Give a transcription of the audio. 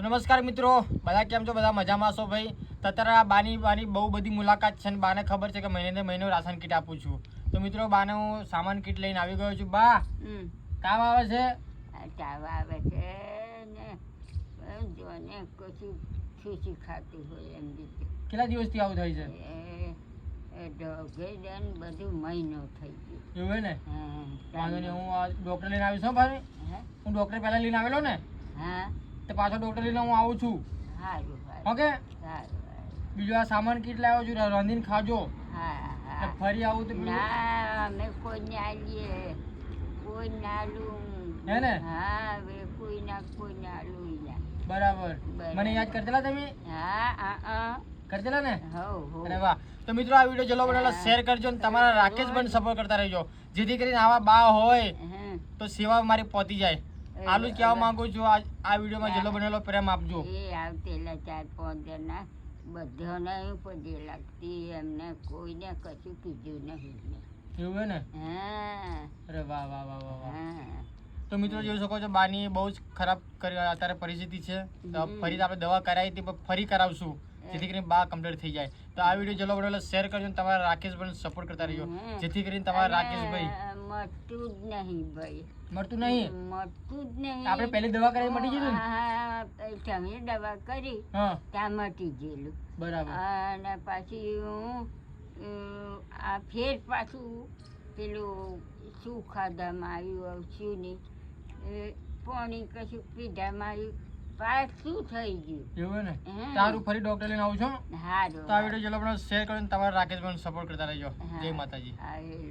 તો નમસ્કાર મિત્રો બધા કેમ છો? બધા મજામાં છો ભાઈ? તો અત્યારે આ બાની બાની બહુ બધી મુલાકાત છે અને બાને ખબર છે કે મહિને ને મહિને રાશન કીટ આપું છું. તો મિત્રો બાને હું સામાન કીટ લઈને આવી ગયો છું. બા કામ આવે છે? કામ આવે છે ને પણ જો ને કશું ખીચી ખાતી હોય એમ રીતે. કેટલા દિવસથી આવું થાય છે? ઢોગેડન બધું મહિનો થઈ ગયો. એવું હોય ને? હા વાંધો નહીં હું ડૉક્ટર લઈને આવીશ ભાઈ? હું ડૉક્ટર પહેલાં લઈને આવેલો ને? હા. તો પાછો ડોક્ટર લઈને હું આવું છું. ઓકે. બીજું આ સામાન કીટ લાવ્યો છું? રાંધીને ખાજો. હા ફરી આવું તો ના અમે કોઈ આલીએ. કોઈ નાલું હે ને? હા કોઈ ના કોઈ ના બરાબર બરાબર. મને યાદ કરતેલા તમે? હા હા કરતેલા ને? અરે વાહ. તો મિત્રો આ વીડિયો જલો બનાવેલો શેર કરજો અને તમારા રાકેશ પણ સપોર્ટ કરતા રહેજો. જેથી કરીને આવા બા હોય તો સેવા મારી પહોંચી જાય. આલું કહેવા માંગુ છું આ આ વિડીયોમાં જેલો બનેલો પ્રેમ આપજો. એ આવતેલા ચાર પાંચ જણા બધાને પગે લાગતી એમને કોઈને કશું કીધું નહીં એવું ને? હા. અરે વાહ વાહ વાહ વાહ હા. તો મિત્રો જોઈ શકો છો બાની બહુ જ ખરાબ કરી અત્યારે પરિસ્થિતિ છે. ફરી આપણે દવા કરાવી હતી પણ ફરી કરાવશું. જેથી કરીને બા કમ્પ્લીટ થઈ જાય. તો આ વીડિયો જલો બનેલો શેર કરજો અને તમારા રાકેશ પણ સપોર્ટ કરતા રહ્યો. જેથી કરીને તમારા રાકેશભાઈ મળતું જ નહીં ભાઈ. મળતું નહીં? મળતું જ નહીં. આપણે પહેલી દવા કરાવી મટી ગયેલું હા તમે દવા કરી ત્યાં મટી ગયેલું. બરાબર. અને પાછી હું આ ફેર પાછું પેલું શું ખાધામાં આવ્યું શું નહીં. એ પાણી કશું પીધામાં આવ્યું. પાછું થઈ ગયું એવું ને? તારું ફરી ડોક્ટર લઈને આવું છું. હા તો આ વીડિયો જલો શેર કરીને તમારા રાકેશભાઈ સપોર્ટ કરતા રહેજો. જય માતાજી.